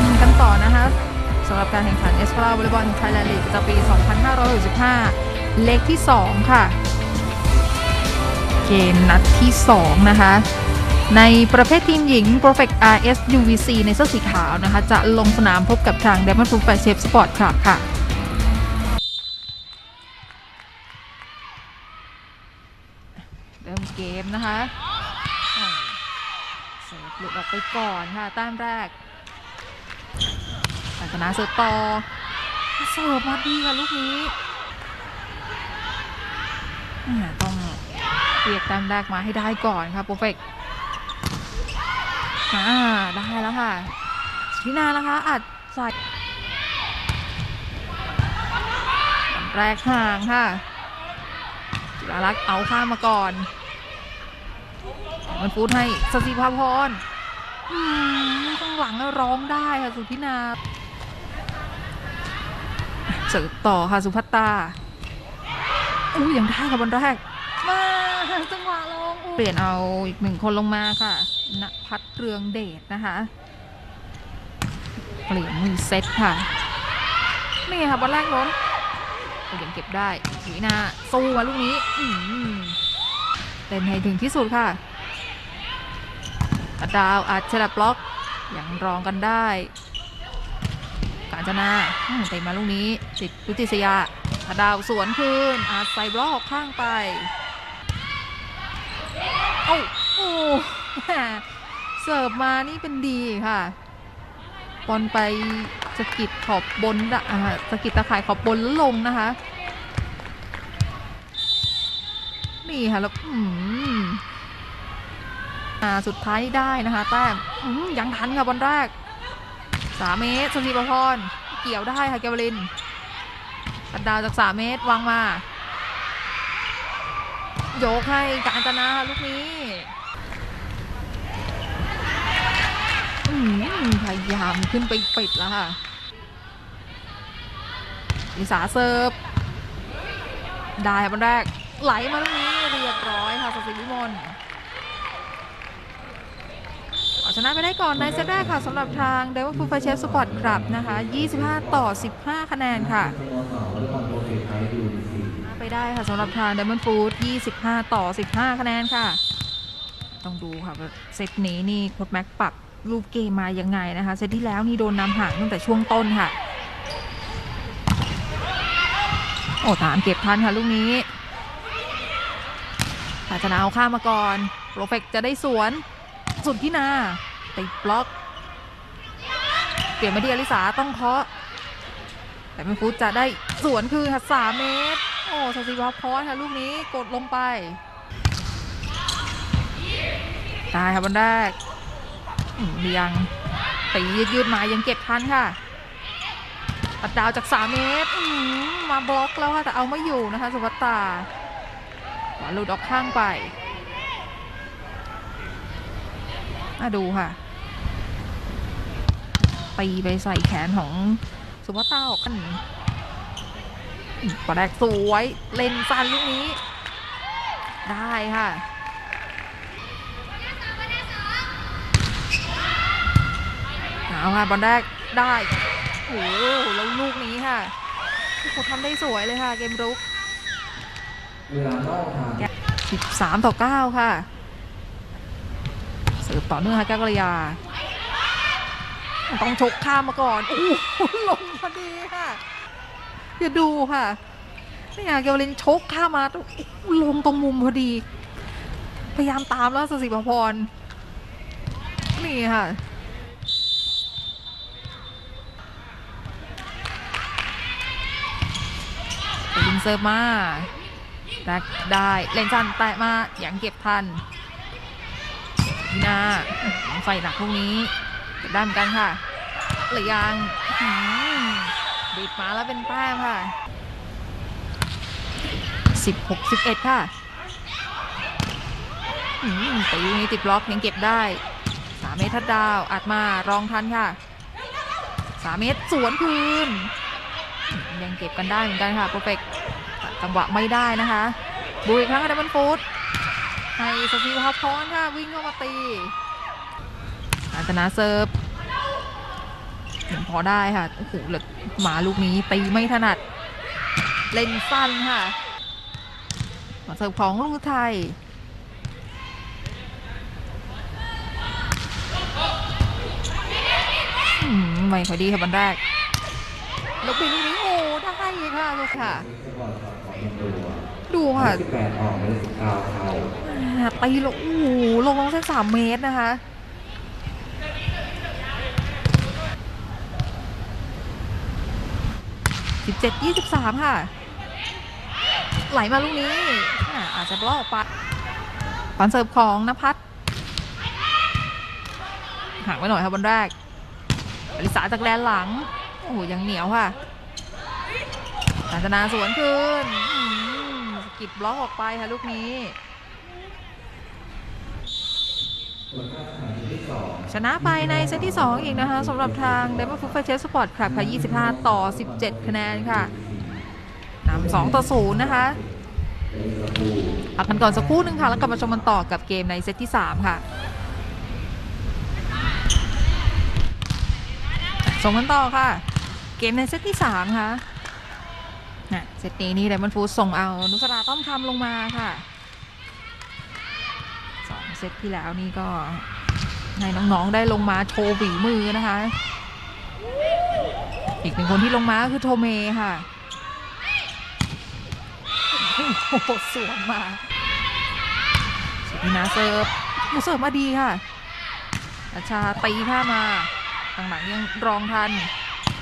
มกันต่อนะคะสำหรับการแข่งขันเอสพาราบอลบอลไทยแลนด์ลีกประจำปี 2565 เลขที่ 2 ค่ะ เกมนัดที่ 2 นะคะ ในประเภททีมหญิง Perfect RS UVC ในเสื้อสีขาวนะคะ จะลงสนามพบกับทาง Diamond Proof Fair Shape Sport Club ค่ะเริ่มเกมนะคะเสิร์ฟหลุดออกไปก่อนค่ะแต้มแรก กาญจนาเสิร์ฟต่อเสิร์ฟมาดีค่ะลูกนี้ต้องเรียกแต้มแรกมาให้ได้ก่อนค่ะโปรเฟกอ่าได้แล้วค่ะชินานะคะอัดใส่แรกห่างค่ะจิราลักษ์เอาข้ามมาก่อนมันฟูดให้สศิภาพรข้างหลังแล้วร้องได้ค่ะสุพินา ต่อค่ะสุภัตตาอู้ยังได้ค่ะบอลแรกมาจังหวะลงอู้เปลี่ยนเอาอีกหนึ่งคนลงมาค่ะณพัฒน์เรืองเดชนะคะเปลี่ยนมือเซตค่ะนี่ค่ะบอลแรกล้นโอ้ยังเก็บได้สุวินาสู้มาลูกนี้อืมเล่นให้ถึงที่สุดค่ะกระดาวอาจจะบล็อกยังรองกันได้การ จนาเตะมาลูกนี้ติดพุติศยากระดาวสวนคืนอาจใส่บล็อกข้างไปเอ้โอ้แหเสิร์ฟมานี่เป็นดีค่ะบอลไปสกิดขอบบนดะอ่าสกิดตะข่ายขอบบนแล้วลงนะคะ นี่ค่ะแล้วอืมสุดท้ายได้นะคะ แต้มอืมยังทันค่ะบอลแรกสามเมตรสุธีประพร เกี่ยวได้ค่ะแกวลินตัดดาวจากสามเมตรวางมา โยกให้การจนาค่ะลูกนี้พยายามขึ้นไปปิดแล้วค่ะลิสาเซิร์ฟได้ค่ะบอลแรกไหลมาตรงนี้เรียบร้อยค่ะสศิวิมล ชนะไปได้ก่อนในเซตแรกค่ะสำหรับทางเดว f ฟูฟเชฟสปอร์ตคลับนะคะ 25 ต่อ 15 คะแนนค่ะไปได้ค่ะสำหรับทาง Diamond Food 25 ต่อ 15 คะแนนค่ะ ต้องดูค่ะว่าเซตนี้นี่โค้ดแม็กปรับรูปเกมมายังไงนะคะ เซตที่แล้วนี่โดนนำห่างตั้งแต่ช่วงต้นค่ะ โอ้ตามเก็บทันค่ะลูกนี้กาญจนาเอาข้ามมาก่อนโปรเฟกจะได้สวน สุดที่นา ติดบล็อกเปลี่ยนมาที่อลิสาต้องเคาะแต่เป็นฟุตจะได้สวนคือค่ะสามเมตร โอ้สศิวาพรค่ะลูกนี้กดลงไปตายค่ะบอลแรกยังตียืดยืดๆมายังเก็บทันค่ะตัดดาวจาก3เมตรมาบล็อกแล้วค่ะแต่เอาไม่อยู่นะคะสุภัตตาหลุดออกข้างไปมาดูค่ะ ตีไปใส่แขนของสุภัตตาออกกันปแรกสวยเล่นสั้นลูกนี้ ได้ค่ะเอาค่ะบอลแรกได้โอ้โหแล้วลูกนี้ค่ะโอ้โหทำได้สวยเลยค่ะ เกมรุกเวลานอกทาง13ต่อ9ค่ะเสิร์ฟต่อเนื่องค่ะแก้วกระยา ต้องชกข้ามมาก่อนโอ้โหลงพอดีค่ะอย่าดูค่ะนี่ค่ะเกวลินชกข้ามมาโอ้โหลงตรงมุมพอดี พยายามตามแล้วสศิภพรนี่ค่ะลินเซิร์ฟมาแรกได้เลนสั้นแตะมาอย่างเก็บทันพีนาไฟหนักพวกนี้ ได้เหมือนกันค่ะหรือยังบีบมาแล้วเป็นแต้มค่ะ16 11ค่ะอื้อหือตีนี้ติดบล็อกยังเก็บได้3เมตรทัดดาวอัดมารองทันค่ะ3เมตรสวนคืนยังเก็บกันได้เหมือนกันค่ะโปรเฟกจังหวะไม่ได้นะคะดูอีกครั้งค่ะดับเบิลฟูดให้สตีวฮอปพอนค่ะ วิ่งเข้ามาตี อาตนาเซิร์ฟยังพอได้ค่ะโอ้โหเหลือหมาลูกนี้ตีไม่ถนัด เล่นสั้นค่ะมาเสิร์ฟของลุงไทยอืมไม่ค่อยดีค่ะบันแรกแล้วปีลูกนี้โอ้ได้ค่ะลูกค่ะ ดูค่ะไปสิบเก้าเข้าอ่าตีลงโอ้ลงลงเส้นสามเมตรนะคะ สิบเจ็ดยี่สิบสามค่ะ ไหลมาลูกนี้ อาจจะบล็อกปัดปันเสิร์ฟของนภัสห่างไปหน่อยครับบนแรกอลิสาจากแดนหลัง โอ้โหยังเหนียวค่ะกาญจนาสวนคืนสกิดบล็อกออกไปค่ะลูกนี้ ชนะไปในเซตที่ 2 อีกนะคะสำหรับทาง d ดมอนฟูฟเชสสปอร์ตครับค่ะ25 ต่อ 17 คะแนนค่ะนำ2ต่อ 0 นะคะเป็นประตูพักกันก่อนสักครู่นึงค่ะ แล้วกลับมาชมกันต่อกับเกมในเซตที่ 3 ค่ะส่งกันต่อค่ะ เกมในเซตที่ 3 ค่ะน่ะเซตนี้นี่ไดมอนฟูส่งเอานุสราต้อมคำลงมาค่ะสองเซตที่แล้วนี่ก็ ให้น้องๆได้ลงมาโชว์ฝีมือนะคะ อีกหนึ่งคนที่ลงมาคือโทเมค่ะโอ้โหสวนมาสุพินาเซิร์ฟหมูเสิร์ฟมาดีค่ะอาชาตีข้ามาทางหลังยังรองทัน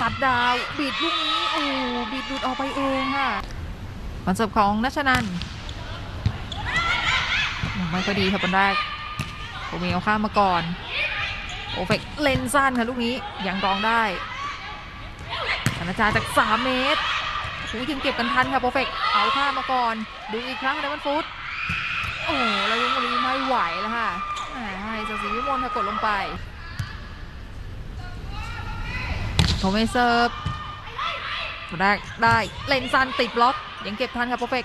ตัดดาวบีดลูกนี้โอ้บีดหลุดออกไปเองค่ะคอนเสิร์ฟของนัชนันยังไม่ค่อยดีค่ะบอลแรก โอเมเอาข้ามมาก่อน โอเฟกเลนสั้นค่ะลูกนี้ยังรองได้ธนาจาจาก 3 เมตรหูยังเก็บกันทันค่ะโปรเฟกเอาข้ามมาก่อน ดูอีกครั้งไดมันฟุตโอ้ล้วยังวันนี้ไม่ไหวแล้วค่ะให้สศิวิมลค่ะกดลงไปโทเมเซิร์ฟแรกได้เลนซันติดบล็อก ยังเก็บทันค่ะโปรเฟก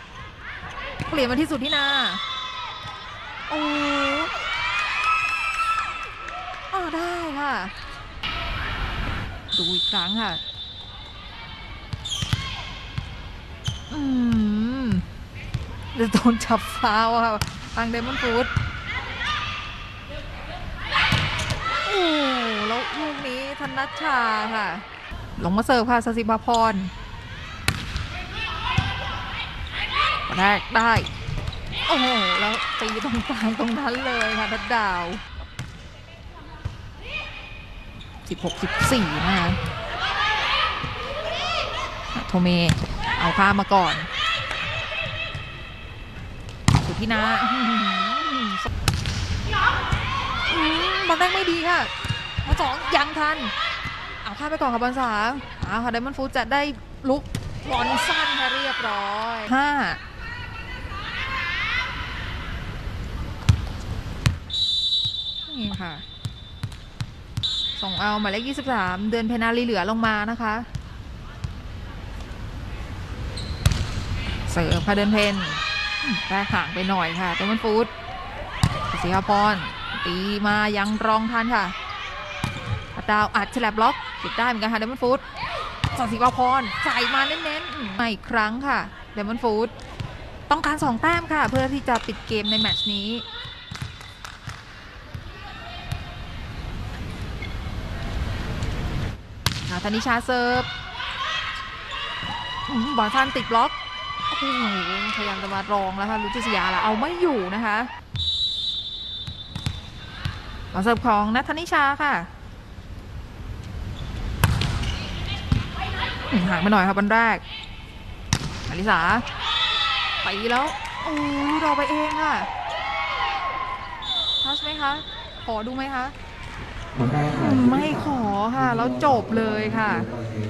เปลี่ยนมาที่สุดที่นาโอ้ ได้ค่ะ ดูอีกครั้งค่ะ อืมจะโดนจับฟาวค่ะ ทางเดมอนฟูดโอ้แล้วลูกนี้ธนัชชาค่ะ ลงมาเสิร์ฟค่ะสสิบาพรแรกได้ โอ้โห แล้วตีตรงกลางตรงนั้นเลยค่ะทัดดาว 16 14 นะคะอะโทเมเอาข้ามมาก่อน สุดที่นาอื้อหืออืมบอลแรกไม่ดีค่ะ มาสองยังทัน เอาข้ามไปก่อนค่ะบอลสามเอาค่ะไดมอนด์ฟูดจะได้ลุกบอลสั้นค่ะเรียบร้อยห้านี่ค่ะ ส่งเอาหมายเลข23เดือนเพนาลีเหลือลงมานะคะ เสิร์ฟค่ะเดินเพนแรกห่างไปหน่อยค่ะเดมอนฟูดสิคาพรตีมายังรองทันค่ะดาวอัดฉลับบล็อกปิดได้เหมือนกันค่ะเดมอนฟูดสสิคาพรใส่มาเน้นๆอืมมาอีกครั้งค่ะเดมอนฟูดต้องการสองแต้มค่ะ เพื่อที่จะปิดเกมในแมตช์นี้ นา ธนิชาเซิร์ฟบอลสั้นติดบล็อกโอ้โหพยายามจะมารองแล้วค่ะลุจิสยาละเอาไม่อยู่นะคะบอลเสิร์ฟของนัทนิชาค่ะห่างไปหน่อยค่ะบอลแรกอลิสาไปแล้วโอ้ลูกเราไปเองค่ะทัชไหมคะขอดูไหมคะ ไม่ขอค่ะ แล้วจบเลยค่ะ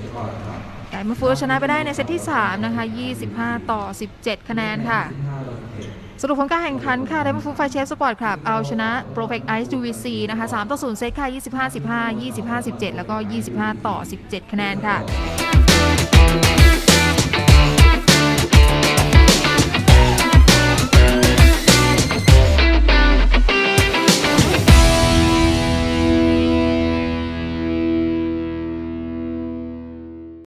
สปอร์ตครับแต่มาฟูชนะไปได้ในเซตที่ 3 นะคะ 25 ต่อ 17 คะแนนค่ะสิบห้าต่อสิบเอ็ดสรุปผลการแข่งขันค่ะไดมอนฟูไฟเชฟสปอร์ตครับเอาชนะ Perfect Ice UVC นะคะ3ต่อ0เซตค่ะ 25 15 25 17 แล้วก็ 25 ต่อ 17 คะแนนค่ะ